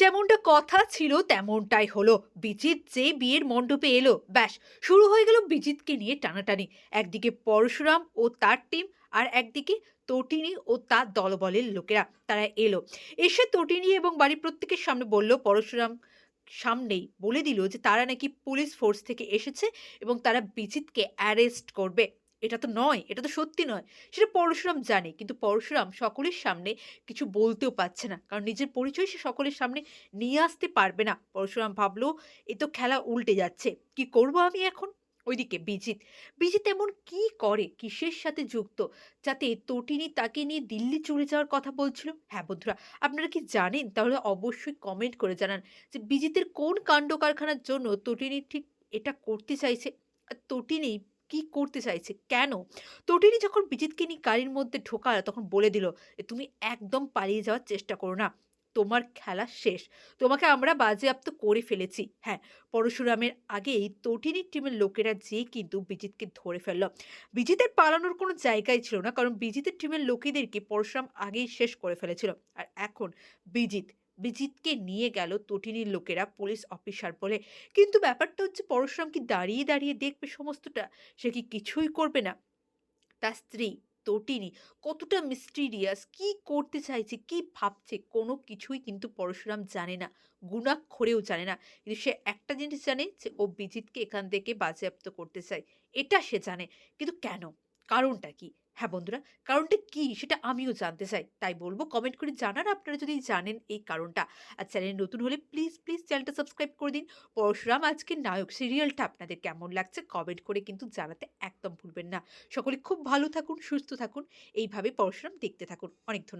যেমনটা কথা ছিল তেমনটাই হলো। বিজিত যে বিয়ের মণ্ডপে এলো, ব্যাস, শুরু হয়ে গেল বিজিতকে নিয়ে টানাটানি। একদিকে পরশুরাম ও তার টিম আর একদিকে তটিনী ও তার দলবলের লোকেরা, তারা এলো। এসে তটিনী এবং বাড়ির প্রত্যেকের সামনে বলল, পরশুরাম সামনেই বলে দিল যে তারা নাকি পুলিশ ফোর্স থেকে এসেছে এবং তারা বিজিতকে অ্যারেস্ট করবে। এটা তো নয়, এটা তো সত্যি নয়। সেটা পরশুরাম জানে, কিন্তু পরশুরাম সকলের সামনে কিছু বলতেও পারছে না। কারণ নিজের পরিচয় সে সকলের সামনে নিয়ে আসতে পারবে না। পরশুরাম ভাবলো, এ তো খেলা উল্টে যাচ্ছে। কি করব আমি এখন? ওইদিকে বিজিত বিজিত এমন কি করে? কিসের সাথে যুক্ত? যাতে তটিনী তাকে নিয়ে দিল্লি চলে যাওয়ার কথা বলছিল? হ্যাঁ বন্ধুরা, আপনারা কি জানেন? তাহলে অবশ্যই কমেন্ট করে জানান যে বিজিতের কোন কাণ্ড কারখানার জন্য তটিনী ঠিক এটা করতে চাইছে। আর তটিনী কি করতে চাইছে? কেন? তটিনী যখন বিজিতকে নিয়ে গাড়ির মধ্যে ঢোকাল তখন বলে দিল যে, তুমি একদম পালিয়ে যাওয়ার চেষ্টা করো না। তোমার খেলা শেষ। তোমাকে আমরা বাজেয়াপ্ত করে ফেলেছি। হ্যাঁ পরশুরামের আগেই তটিনীর টিমের লোকেরা যেয়ে কিন্তু বিজিতকে ধরে ফেলল। বিজিতের পালানোর কোনো জায়গাই ছিল না, কারণ বিজিতের টিমের লোকেদেরকে পরশুরাম আগেই শেষ করে ফেলেছিল। আর এখন বিজিত বিজিতকে নিয়ে গেল তটিনীর লোকেরা পুলিশ অফিসার বলে। কিন্তু ব্যাপারটা হচ্ছে পরশুরাম কি দাঁড়িয়ে দাঁড়িয়ে দেখবে সমস্তটা? সে কি কিছুই করবে না? তার স্ত্রী তটিনী কতটা মিস্টিরিয়াস কি করতে চাইছে, কি ভাবছে, কোনো কিছুই কিন্তু পরশুরাম জানে না গুণাক্ষরেও জানে না। কিন্তু সে একটা জিনিস জানে যে, ও বিজিতকে এখান থেকে বাজেয়াপ্ত করতে চায়। এটা সে জানে। কিন্তু কেন? কারণটা কি? হ্যাঁ বন্ধুরা, কারণটা কি সেটা আমিও জানতে চাই। তাই বলব কমেন্ট করে জানার আপনারা যদি জানেন এই কারণটা। আর চ্যানেল নতুন হলে প্লিজ প্লিজ চ্যানেলটা সাবস্ক্রাইব করে দিন। পরশুরাম আজকের নায়ক সিরিয়ালটা আপনাদের কেমন লাগছে কমেন্ট করে কিন্তু জানাতে একদম ভুলবেন না। সকলে খুব ভালো থাকুন, সুস্থ থাকুন। এইভাবে পরশুরাম দেখতে থাকুন। অনেক ধন্যবাদ।